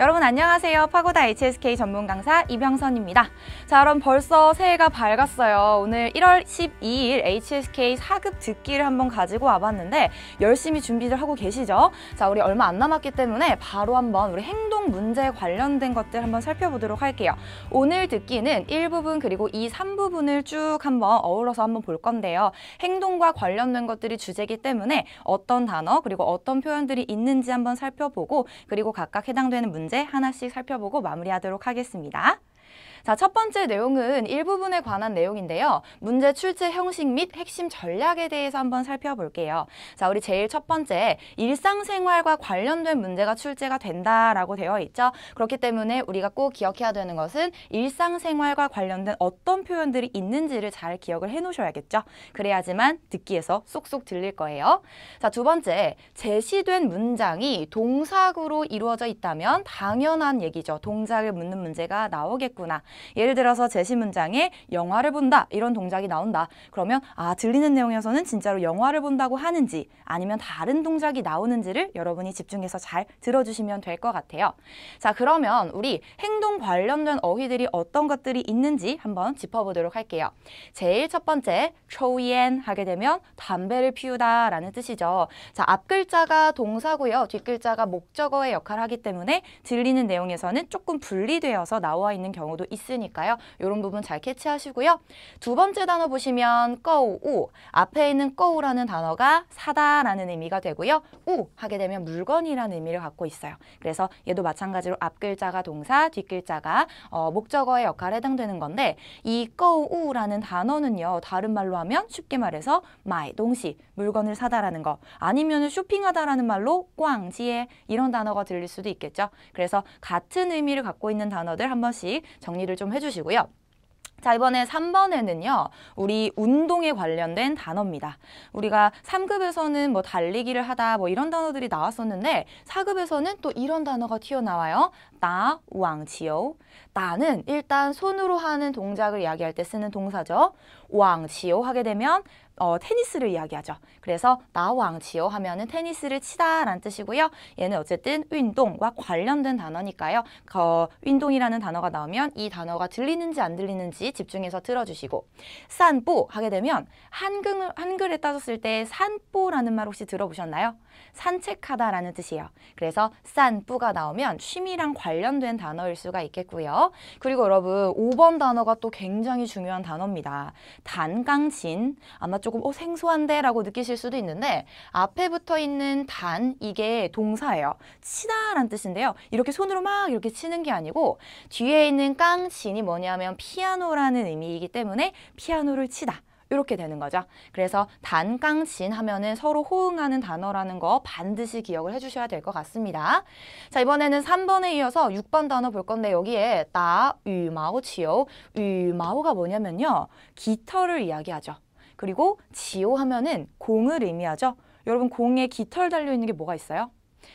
여러분 안녕하세요. 파고다 HSK 전문 강사 이병선입니다. 자, 그럼 벌써 새해가 밝았어요. 오늘 1월 12일 HSK 4급 듣기를 한번 가지고 와봤는데 열심히 준비를 하고 계시죠? 자, 우리 얼마 안 남았기 때문에 바로 한번 우리 행동 문제 관련된 것들 한번 살펴보도록 할게요. 오늘 듣기는 1부분 그리고 2, 3부분을 쭉 한번 어우러서 한번 볼 건데요. 행동과 관련된 것들이 주제이기 때문에 어떤 단어 그리고 어떤 표현들이 있는지 한번 살펴보고 그리고 각각 해당되는 문제 문제 하나씩 살펴보고 마무리하도록 하겠습니다. 자, 첫 번째 내용은 일부분에 관한 내용인데요. 문제 출제 형식 및 핵심 전략에 대해서 한번 살펴볼게요. 자, 우리 제일 첫 번째, 일상생활과 관련된 문제가 출제가 된다라고 되어 있죠. 그렇기 때문에 우리가 꼭 기억해야 되는 것은 일상생활과 관련된 어떤 표현들이 있는지를 잘 기억을 해 놓으셔야겠죠. 그래야지만 듣기에서 쏙쏙 들릴 거예요. 자, 두 번째, 제시된 문장이 동사구로 이루어져 있다면 당연한 얘기죠. 동작을 묻는 문제가 나오겠구나. 예를 들어서 제시 문장에 영화를 본다 이런 동작이 나온다. 그러면 아 들리는 내용에서는 진짜로 영화를 본다고 하는지 아니면 다른 동작이 나오는지를 여러분이 집중해서 잘 들어주시면 될 것 같아요. 자 그러면 우리 행동 관련된 어휘들이 어떤 것들이 있는지 한번 짚어보도록 할게요. 제일 첫 번째 초이엔 하게 되면 담배를 피우다 라는 뜻이죠. 자 앞글자가 동사고요. 뒷글자가 목적어의 역할을 하기 때문에 들리는 내용에서는 조금 분리되어서 나와 있는 경우도 있습니다. 있으니까요. 이런 부분 잘 캐치하시고요. 두 번째 단어 보시면 꺼우, 앞에 있는 꺼우라는 단어가 사다라는 의미가 되고요. 우 하게 되면 물건이라는 의미를 갖고 있어요. 그래서 얘도 마찬가지로 앞글자가 동사, 뒷글자가 어, 목적어의 역할에 해당되는 건데 이 꺼우라는 단어는요. 다른 말로 하면 쉽게 말해서 마이, 동시, 물건을 사다라는 거 아니면 쇼핑하다라는 말로 꽝지에 이런 단어가 들릴 수도 있겠죠. 그래서 같은 의미를 갖고 있는 단어들 한 번씩 정리를 준비를 좀 해주시고요. 자, 이번에 3번에는요, 우리 운동에 관련된 단어입니다. 우리가 3급에서는 뭐 달리기를 하다 뭐 이런 단어들이 나왔었는데 4급에서는 또 이런 단어가 튀어나와요. 따, 왕치요. 따는 일단 손으로 하는 동작을 이야기할 때 쓰는 동사죠. 왕치요 하게 되면 어, 테니스를 이야기하죠. 그래서 나 왕치요 하면은 테니스를 치다라는 뜻이고요. 얘는 어쨌든 운동과 관련된 단어니까요. 그 운동이라는 단어가 나오면 이 단어가 들리는지 안 들리는지 집중해서 들어주시고 산보 하게 되면 한글, 한글에 따졌을 때 산보라는 말 혹시 들어보셨나요? 산책하다라는 뜻이에요. 그래서 산뿌가 나오면 취미랑 관련 된 단어일 수가 있겠고요. 그리고 여러분 5번 단어가 또 굉장히 중요한 단어입니다. 단강진 아마 조금 어, 생소한데 라고 느끼실 수도 있는데 앞에 붙어 있는 단 이게 동사예요. 치다라는 뜻인데요. 이렇게 손으로 막 이렇게 치는 게 아니고 뒤에 있는 깡진이 뭐냐면 피아노라는 의미이기 때문에 피아노를 치다. 이렇게 되는 거죠. 그래서 단강진 하면은 서로 호응하는 단어라는 거 반드시 기억을 해주셔야 될 것 같습니다. 자 이번에는 3번에 이어서 6번 단어 볼 건데 여기에 따, 유, 마오, 치오 유, 마오가 뭐냐면요. 깃털을 이야기하죠. 그리고 지오 하면은 공을 의미하죠. 여러분 공에 깃털 달려있는 게 뭐가 있어요?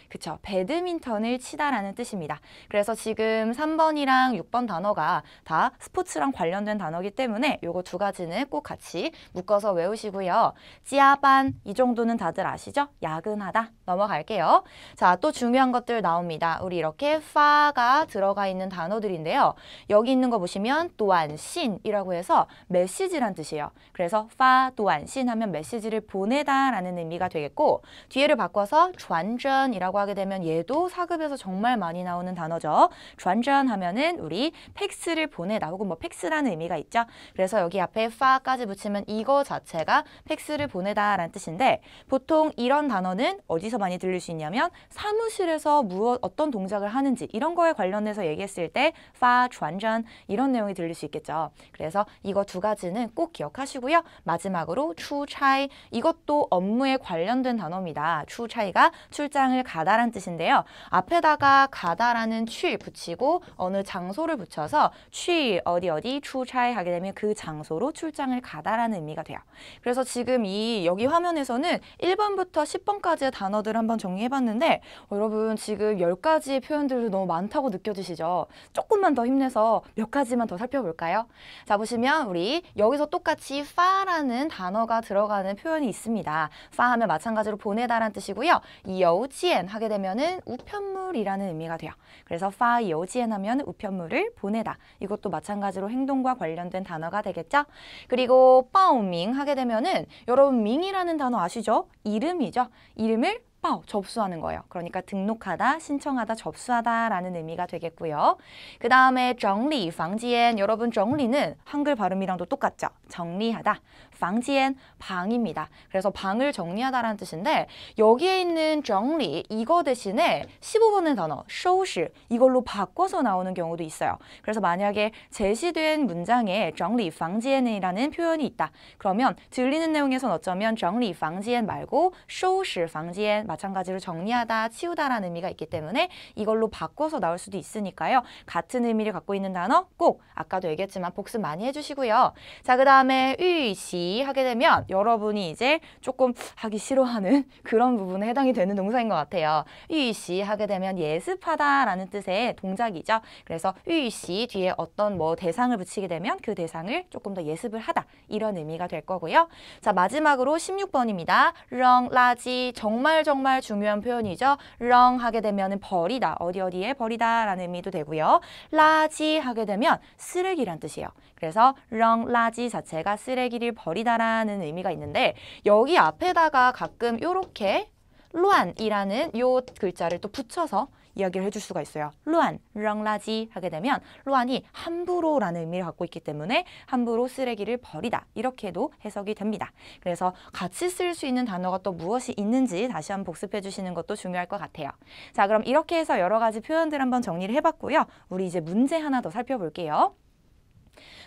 그쵸. 배드민턴을 치다라는 뜻입니다. 그래서 지금 3번이랑 6번 단어가 다 스포츠랑 관련된 단어기 때문에 요거 두 가지는 꼭 같이 묶어서 외우시고요. 찌아반 이 정도는 다들 아시죠? 야근하다 넘어갈게요. 자, 또 중요한 것들 나옵니다. 우리 이렇게 파가 들어가 있는 단어들인데요. 여기 있는 거 보시면 또한 신이라고 해서 메시지란 뜻이에요. 그래서 파 또한 신 하면 메시지를 보내다라는 의미가 되겠고 뒤에를 바꿔서 전전이라고 라고 하게 되면 얘도 사급에서 정말 많이 나오는 단어죠. 전전 하면은 우리 팩스를 보내다 혹은 뭐 팩스라는 의미가 있죠. 그래서 여기 앞에 파까지 붙이면 이거 자체가 팩스를 보내다 라는 뜻인데 보통 이런 단어는 어디서 많이 들릴 수 있냐면 사무실에서 무엇 어떤 동작을 하는지 이런 거에 관련해서 얘기했을 때 파, 전전 이런 내용이 들릴 수 있겠죠. 그래서 이거 두 가지는 꼭 기억하시고요. 마지막으로 추차이 이것도 업무에 관련된 단어입니다. 추차이가 출장을 가 가다란 뜻인데요. 앞에다가 가다라는 취 붙이고 어느 장소를 붙여서 취 어디 어디 출차에 하게 되면 그 장소로 출장을 가다라는 의미가 돼요. 그래서 지금 이 여기 화면에서는 1번부터 10번까지의 단어들 한번 정리해봤는데 어, 여러분 지금 10가지의 표현들도 너무 많다고 느껴지시죠? 조금만 더 힘내서 몇 가지만 더 살펴볼까요? 자 보시면 우리 여기서 똑같이 파라는 단어가 들어가는 표현이 있습니다. 파 하면 마찬가지로 보내다란 뜻이고요. 이 여우치엔 하게 되면은 우편물이라는 의미가 돼요. 그래서 파 여지엔 하면 우편물을 보내다. 이것도 마찬가지로 행동과 관련된 단어가 되겠죠? 그리고 빠오밍 하게 되면은 여러분 밍이라는 단어 아시죠? 이름이죠. 이름을 빠 접수하는 거예요. 그러니까 등록하다, 신청하다, 접수하다라는 의미가 되겠고요. 그 다음에 정리, 방지엔 여러분 정리는 한글 발음이랑도 똑같죠. 정리하다, 방지엔 방입니다. 그래서 방을 정리하다라는 뜻인데 여기에 있는 정리 이거 대신에 15번의 단어 쇼시 이걸로 바꿔서 나오는 경우도 있어요. 그래서 만약에 제시된 문장에 정리 방지엔이라는 표현이 있다. 그러면 들리는 내용에선 어쩌면 정리 방지엔 말고 쇼시 방지엔 마찬가지로 정리하다, 치우다라는 의미가 있기 때문에 이걸로 바꿔서 나올 수도 있으니까요. 같은 의미를 갖고 있는 단어 꼭 아까도 얘기했지만 복습 많이 해주시고요. 자, 그 다음에 유시 하게 되면 여러분이 이제 조금 하기 싫어하는 그런 부분에 해당이 되는 동사인 것 같아요. 유시 하게 되면 예습하다라는 뜻의 동작이죠. 그래서 유시 뒤에 어떤 뭐 대상을 붙이게 되면 그 대상을 조금 더 예습을 하다 이런 의미가 될 거고요. 자, 마지막으로 16번입니다. 렁, 라지 정말 정말 정말 중요한 표현이죠. 렁 하게 되면 버리다, 어디 어디에 버리다 라는 의미도 되고요. 라지 하게 되면 쓰레기란 뜻이에요. 그래서 렁 라지 자체가 쓰레기를 버리다라는 의미가 있는데 여기 앞에다가 가끔 이렇게 루안이라는 요 글자를 또 붙여서 이야기를 해줄 수가 있어요. 루안, 렁라지 하게 되면 루안이 함부로라는 의미를 갖고 있기 때문에 함부로 쓰레기를 버리다 이렇게도 해석이 됩니다. 그래서 같이 쓸 수 있는 단어가 또 무엇이 있는지 다시 한번 복습해 주시는 것도 중요할 것 같아요. 자 그럼 이렇게 해서 여러 가지 표현들 한번 정리를 해봤고요. 우리 이제 문제 하나 더 살펴볼게요.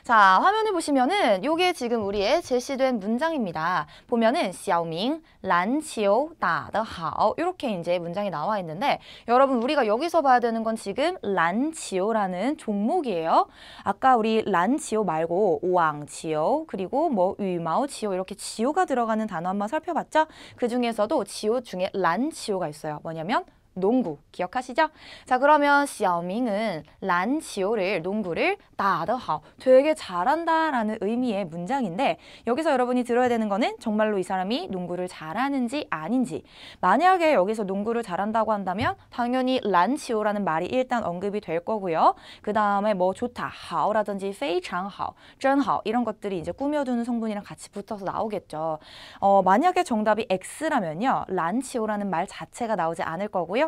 자, 화면을 보시면은 요게 지금 우리의 제시된 문장입니다. 보면은 샤오밍 란치오 다더好 이렇게 이제 문장이 나와 있는데 여러분 우리가 여기서 봐야 되는 건 지금 란치오라는 종목이에요. 아까 우리 란치오 말고 왕치오 그리고 뭐 위마오치오 이렇게 지오가 들어가는 단어 한번 살펴봤죠? 그 중에서도 지오 중에 란치오가 있어요. 뭐냐면 농구 기억하시죠? 자 그러면 샤오밍은 란치오를 농구를 따더하오 되게 잘한다 라는 의미의 문장인데 여기서 여러분이 들어야 되는 거는 정말로 이 사람이 농구를 잘하는지 아닌지 만약에 여기서 농구를 잘한다고 한다면 당연히 란치오라는 말이 일단 언급이 될 거고요. 그 다음에 뭐 좋다, 하오라든지 페이창하오, 쩐하오 이런 것들이 이제 꾸며두는 성분이랑 같이 붙어서 나오겠죠. 어, 만약에 정답이 X라면요. 란치오라는 말 자체가 나오지 않을 거고요.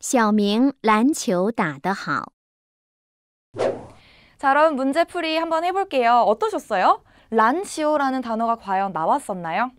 小明篮球打得好。 자, 그럼 문제풀이 한번 해볼게요. 어떠셨어요? 란치오라는 단어가 과연 나왔었나요?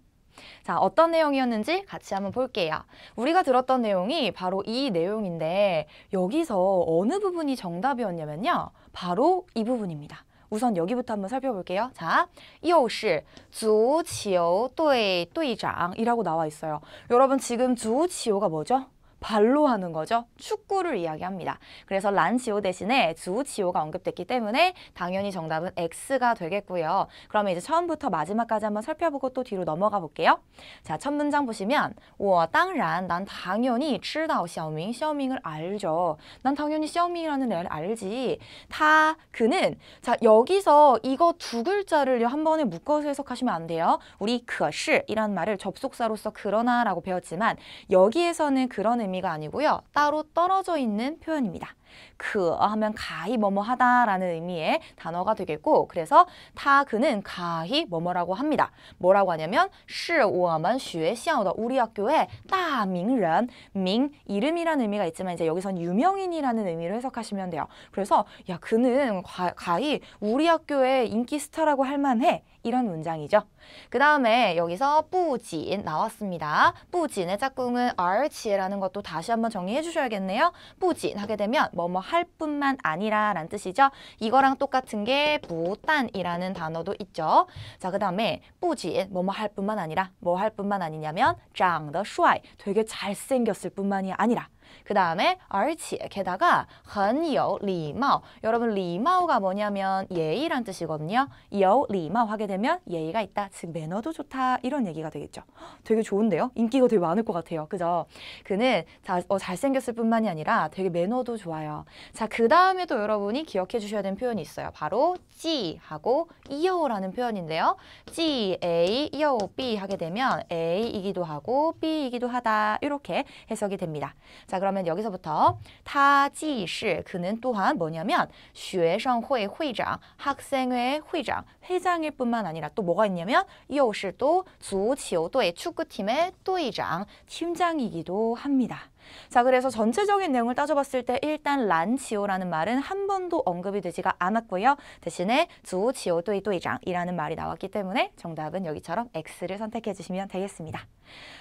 자, 어떤 내용이었는지 같이 한번 볼게요. 우리가 들었던 내용이 바로 이 내용인데 여기서 어느 부분이 정답이었냐면요. 바로 이 부분입니다. 우선 여기부터 한번 살펴볼게요. 자, 又是足球队队长이라고 나와 있어요. 여러분 지금 주치오가 뭐죠? 발로 하는 거죠. 축구를 이야기합니다. 그래서 란치오 대신에 주치오가 언급됐기 때문에 당연히 정답은 X가 되겠고요. 그러면 이제 처음부터 마지막까지 한번 살펴보고 또 뒤로 넘어가 볼게요. 자, 첫 문장 보시면 我当然난 당연히 知道小明 샤오밍을 알죠. 난 당연히 샤오밍이라는 애를 알지. 다 그는 자, 여기서 이거 두 글자를 한 번에 묶어서 해석하시면 안 돼요. 우리 可是이란 말을 접속사로서 그러나라고 배웠지만 여기에서는 그런 의미 가 아니고요. 따로 떨어져 있는 표현입니다. 그 하면 가히 뭐뭐 하다라는 의미의 단어가 되겠고 그래서 타 그는 가히 뭐뭐라고 합니다. 뭐라고 하냐면 是我们学校的 우리 학교의 大名人 민 이름이라는 의미가 있지만 이제 여기선 유명인이라는 의미로 해석하시면 돼요. 그래서 야 그는 가, 가히 우리 학교의 인기 스타라고 할 만해 이런 문장이죠. 그 다음에 여기서 뿌진 나왔습니다. 뿌진의 짝꿍은 알치라는 것도 다시 한번 정리해 주셔야겠네요. 뿌진 하게 되면 뭐뭐 할 뿐만 아니라 라는 뜻이죠. 이거랑 똑같은 게 부단이라는 단어도 있죠. 자, 그 다음에 뿌진 뭐뭐 할 뿐만 아니라 뭐 할 뿐만 아니냐면 장더 슈아이 되게 잘생겼을 뿐만이 아니라 그 다음에 而且 게다가 很有礼貌 여러분 礼貌가 뭐냐면 예의란 뜻이거든요. 有礼貌 하게 되면 예의가 있다. 즉 매너도 좋다. 이런 얘기가 되겠죠. 되게 좋은데요? 인기가 되게 많을 것 같아요. 그죠? 그는 자, 어, 잘생겼을 뿐만이 아니라 되게 매너도 좋아요. 자, 그 다음에도 여러분이 기억해 주셔야 되는 표현이 있어요. 바로 찌하고 이어라는 표현인데요. 찌, A, 이어, B 하게 되면 A이기도 하고 B이기도 하다. 이렇게 해석이 됩니다. 자, 그러면 여기서부터 타지시 그는 또한 뭐냐면 学生会 회장, 학생회 회장, 회장일 뿐만 아니라 또 뭐가 있냐면 又是또 足球队 축구팀의 队长, 팀장이기도 합니다. 자, 그래서 전체적인 내용을 따져봤을 때 일단 란치오라는 말은 한 번도 언급이 되지가 않았고요. 대신에 주치오 또이또이장이라는 말이 나왔기 때문에 정답은 여기처럼 X를 선택해 주시면 되겠습니다.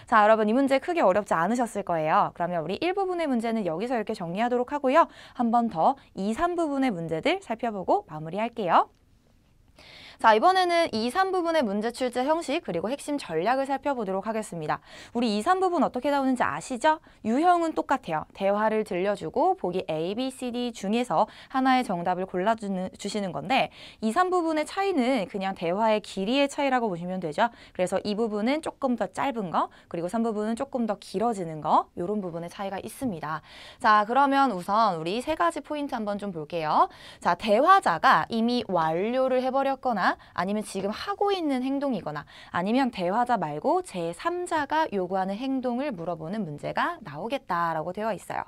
자, 여러분 이 문제 크게 어렵지 않으셨을 거예요. 그러면 우리 1부분의 문제는 여기서 이렇게 정리하도록 하고요. 한 번 더 2, 3부분의 문제들 살펴보고 마무리할게요. 자, 이번에는 2, 3부분의 문제 출제 형식 그리고 핵심 전략을 살펴보도록 하겠습니다. 우리 2, 3부분 어떻게 나오는지 아시죠? 유형은 똑같아요. 대화를 들려주고 보기 A, B, C, D 중에서 하나의 정답을 골라주시는 건데 2, 3부분의 차이는 그냥 대화의 길이의 차이라고 보시면 되죠. 그래서 이 부분은 조금 더 짧은 거 그리고 3부분은 조금 더 길어지는 거 이런 부분의 차이가 있습니다. 자, 그러면 우선 우리 세 가지 포인트 한번 좀 볼게요. 자, 대화자가 이미 완료를 해버렸거나 아니면 지금 하고 있는 행동이거나 아니면 대화자 말고 제3자가 요구하는 행동을 물어보는 문제가 나오겠다라고 되어 있어요.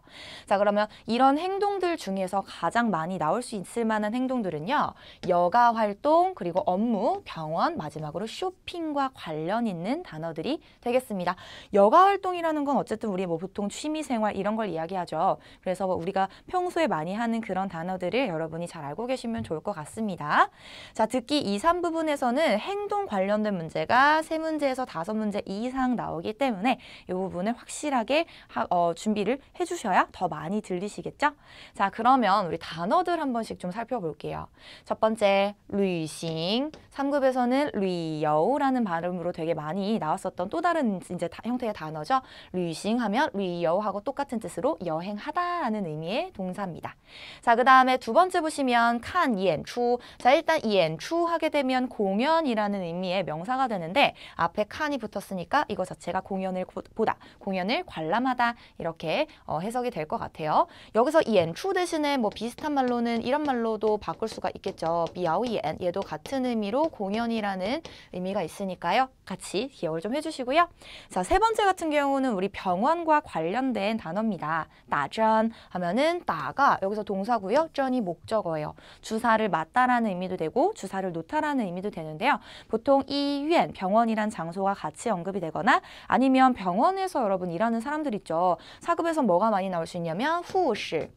자 그러면 이런 행동들 중에서 가장 많이 나올 수 있을 만한 행동들은요. 여가 활동 그리고 업무, 병원, 마지막으로 쇼핑과 관련 있는 단어들이 되겠습니다. 여가 활동이라는 건 어쨌든 우리 뭐 보통 취미 생활 이런 걸 이야기하죠. 그래서 우리가 평소에 많이 하는 그런 단어들을 여러분이 잘 알고 계시면 좋을 것 같습니다. 자 듣기 2, 3부분에서는 행동 관련된 문제가 세문제에서 다섯 문제 이상 나오기 때문에 이 부분을 확실하게 하, 어, 준비를 해주셔야 더 많이 들리시겠죠? 자, 그러면 우리 단어들 한 번씩 좀 살펴볼게요. 첫 번째, 루이싱. 3급에서는 루이여우라는 발음으로 되게 많이 나왔었던 또 다른 이제 다, 형태의 단어죠. 루이싱 하면 루이여우하고 똑같은 뜻으로 여행하다라는 의미의 동사입니다. 자, 그 다음에 두 번째 보시면 칸, 연추. 자, 일단 연추 하게 되면 공연이라는 의미의 명사가 되는데 앞에 칸이 붙었으니까 이거 자체가 공연을 보다, 공연을 관람하다 이렇게 어, 해석이 될 것 같아요. 여기서 이 엔추 대신에 뭐 비슷한 말로는 이런 말로도 바꿀 수가 있겠죠. 비아오이엔 얘도 같은 의미로 공연이라는 의미가 있으니까요. 같이 기억을 좀 해주시고요. 자, 세 번째 같은 경우는 우리 병원과 관련된 단어입니다. 나전 하면은 나가 여기서 동사고요. 전이 목적어예요. 주사를 맞다라는 의미도 되고 주사를 놓 좋다라는 의미도 되는데요. 보통 이유엔 병원이란 장소가 같이 언급이 되거나 아니면 병원에서 여러분 일하는 사람들 있죠. 사급에서 뭐가 많이 나올 수 있냐면 후시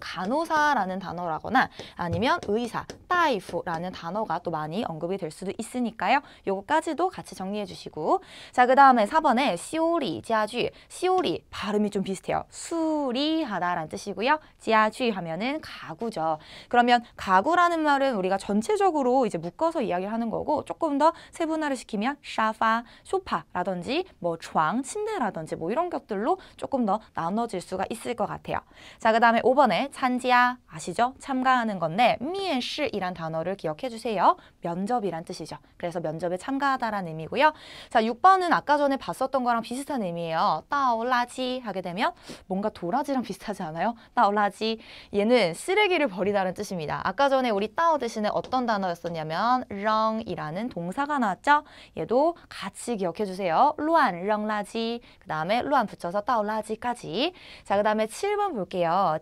간호사라는 단어라거나 아니면 의사, 따이프라는 단어가 또 많이 언급이 될 수도 있으니까요. 요거까지도 같이 정리해 주시고 자, 그 다음에 4번에 시오리, 지아쥐, 시오리 발음이 좀 비슷해요. 수리하다라는 뜻이고요. 지아쥐 하면은 가구죠. 그러면 가구라는 말은 우리가 전체적으로 이제 묶어서 이야기를 하는 거고 조금 더 세분화를 시키면 샤파, 소파라든지 뭐床, 침대라든지 뭐 이런 것들로 조금 더 나눠질 수가 있을 것 같아요. 자, 그 다음에 5번에 찬지야 아시죠? 참가하는 건데 미엔시이란 단어를 기억해 주세요. 면접이란 뜻이죠. 그래서 면접에 참가하다라는 의미고요. 자, 6번은 아까 전에 봤었던 거랑 비슷한 의미예요. 따올라지 하게 되면 뭔가 도라지랑 비슷하지 않아요? 따올라지 얘는 쓰레기를 버리다는 뜻입니다. 아까 전에 우리 따오 대신에 어떤 단어였었냐면 렁이라는 동사가 나왔죠? 얘도 같이 기억해 주세요. 루안, 렁라지 그 다음에 루안 붙여서 따올라지까지 자, 그 다음에 7번 볼게요.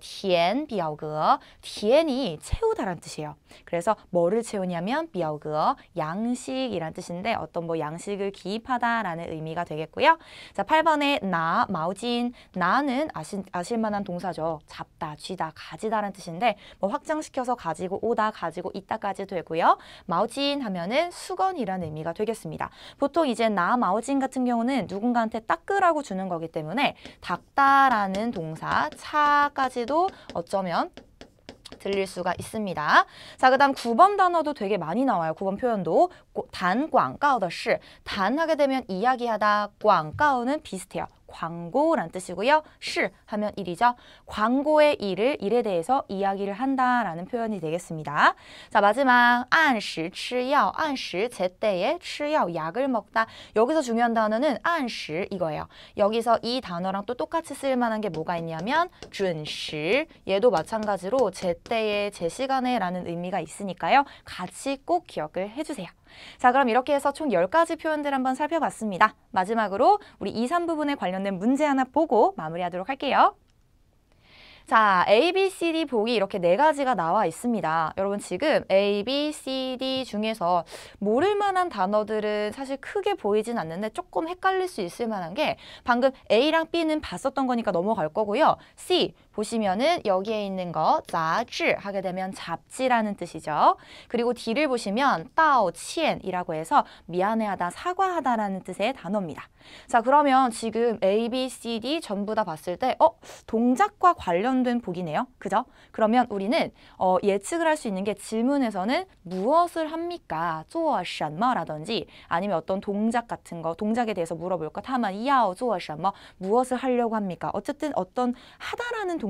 填 비어그어 디엔이 채우다란 뜻이에요. 그래서 뭐를 채우냐면 비어그어 양식이란 뜻인데 어떤 뭐 양식을 기입하다라는 의미가 되겠고요. 자, 8번에 나, 마우진, 나는 아시, 아실 만한 동사죠. 잡다, 쥐다, 가지다란 뜻인데 뭐 확장시켜서 가지고 오다, 가지고 있다까지 되고요. 마우진 하면은 수건이란 의미가 되겠습니다. 보통 이제 나, 마우진 같은 경우는 누군가한테 닦으라고 주는 거기 때문에 닦다라는 동사, 차까지도 어 쩌면 들릴 수가 있습니다. 자, 그 다음 9번 단어도 되게 많이 나와요. 9번 표현도. 단, 광가오的시. 단 하게 되면 이야기하다, 광가오는 비슷해요. 광고란 뜻이고요. 是 하면 일이죠. 광고의 일을 일에 대해서 이야기를 한다라는 표현이 되겠습니다. 자 마지막 按时 吃药, 按时 제때에 吃药 약을 먹다. 여기서 중요한 단어는 按时 이거예요. 여기서 이 단어랑 또 똑같이 쓸 만한 게 뭐가 있냐면 准时 얘도 마찬가지로 제때에 제 시간에 라는 의미가 있으니까요. 같이 꼭 기억을 해주세요. 자 그럼 이렇게 해서 총 10가지 표현들 한번 살펴봤습니다. 마지막으로 우리 2, 3부분에 관련된 문제 하나 보고 마무리하도록 할게요. 자, A, B, C, D 보기 이렇게 네 가지가 나와 있습니다. 여러분 지금 A, B, C, D 중에서 모를 만한 단어들은 사실 크게 보이진 않는데 조금 헷갈릴 수 있을 만한 게 방금 A랑 B는 봤었던 거니까 넘어갈 거고요. C 보시면은 여기에 있는 거 자즈 하게 되면 잡지라는 뜻이죠. 그리고 뒤를 보시면 따오치엔이라고 해서 미안해하다, 사과하다라는 뜻의 단어입니다. 자 그러면 지금 A, B, C, D 전부 다 봤을 때 어? 동작과 관련된 복이네요. 그죠? 그러면 우리는 어, 예측을 할 수 있는 게 질문에서는 무엇을 합니까? 쪼아샨마라든지 아니면 어떤 동작 같은 거 동작에 대해서 물어볼까? 다만 이야오 쪼아샨마 무엇을 하려고 합니까? 어쨌든 어떤 하다라는 동작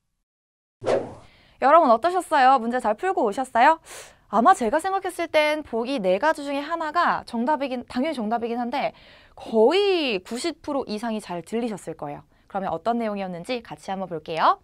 여러분 어떠셨어요? 문제 잘 풀고 오셨어요? 아마 제가 생각했을 땐 보기 네 가지 중에 하나가 정답이긴 당연히 정답이긴 한데 거의 90% 이상이 잘 들리셨을 거예요. 그러면 어떤 내용이었는지 같이 한번 볼게요.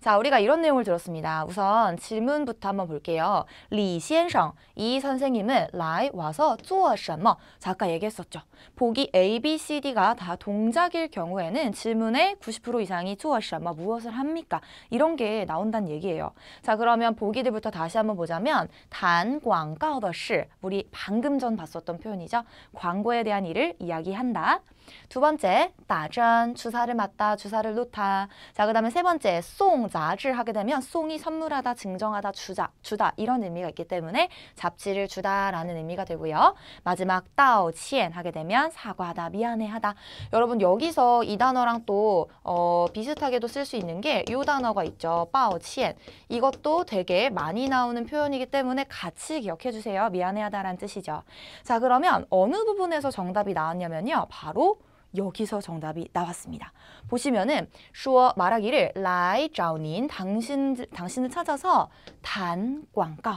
자, 우리가 이런 내용을 들었습니다. 우선 질문부터 한번 볼게요. 리先生, 이 선생님은 来 와서 做什么? 자, 아까 얘기했었죠. 보기 A, B, C, D가 다 동작일 경우에는 질문의 90% 이상이 做什么 무엇을 합니까? 이런 게 나온다는 얘기예요. 자, 그러면 보기들부터 다시 한번 보자면 谈广告的事 우리 방금 전 봤었던 표현이죠. 광고에 대한 일을 이야기한다. 두 번째, 따전, 주사를 맞다, 주사를 놓다. 자, 그 다음에 세 번째, 송, 자질 하게 되면 송이 선물하다, 증정하다, 주자, 주다 이런 의미가 있기 때문에 잡지를 주다라는 의미가 되고요. 마지막, 따오, 치엔 하게 되면 사과하다, 미안해하다. 여러분 여기서 이 단어랑 또 어, 비슷하게도 쓸 수 있는 게 이 단어가 있죠. 빠오, 치엔. 이것도 되게 많이 나오는 표현이기 때문에 같이 기억해 주세요. 미안해하다라는 뜻이죠. 자, 그러면 어느 부분에서 정답이 나왔냐면요. 바로 여기서 정답이 나왔습니다. 보시면은 说 말하기를 라이 자오닌 당신 당신을 찾아서 단 광고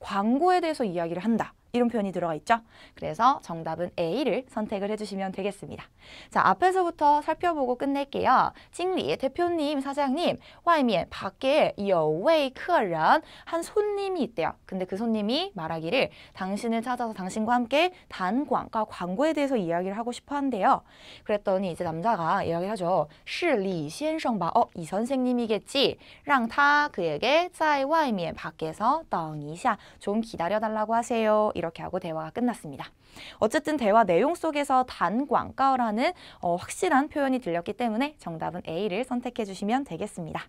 광고에 대해서 이야기를 한다. 이런 표현이 들어가 있죠. 그래서 정답은 A를 선택을 해주시면 되겠습니다. 자, 앞에서부터 살펴보고 끝낼게요. 찡리, 대표님, 사장님, 와이미엔 밖에 여웨이 크얼런 한 손님이 있대요. 근데 그 손님이 말하기를 당신을 찾아서 당신과 함께 단광과 광고에 대해서 이야기를 하고 싶어 한대요. 그랬더니 이제 남자가 이야기를 하죠. 시리 시엔성 바, 어, 이 선생님이겠지. 랑 타 그에게 짜이 와이미엔 밖에서 떵이샤 좀 기다려달라고 하세요. 이렇게 하고 대화가 끝났습니다. 어쨌든 대화 내용 속에서 단광가오라는 어, 확실한 표현이 들렸기 때문에 정답은 A를 선택해 주시면 되겠습니다.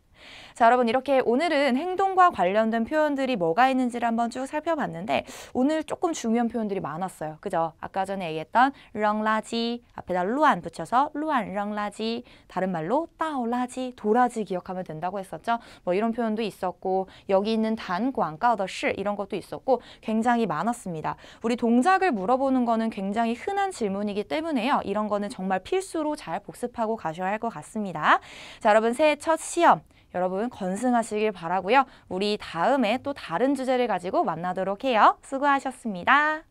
자 여러분 이렇게 오늘은 행동과 관련된 표현들이 뭐가 있는지를 한번 쭉 살펴봤는데 오늘 조금 중요한 표현들이 많았어요. 그죠? 아까 전에 얘기했던 렁라지 앞에다 루안 붙여서 루안 렁라지 다른 말로 따오라지 도라지 기억하면 된다고 했었죠. 뭐 이런 표현도 있었고 여기 있는 단광가오더시 이런 것도 있었고 굉장히 많았습니다. 우리 동작을 물어보 는 거는 굉장히 흔한 질문이기 때문에요. 이런 거는 정말 필수로 잘 복습하고 가셔야 할 것 같습니다. 자 여러분 새해 첫 시험 여러분 건승하시길 바라고요. 우리 다음에 또 다른 주제를 가지고 만나도록 해요. 수고하셨습니다.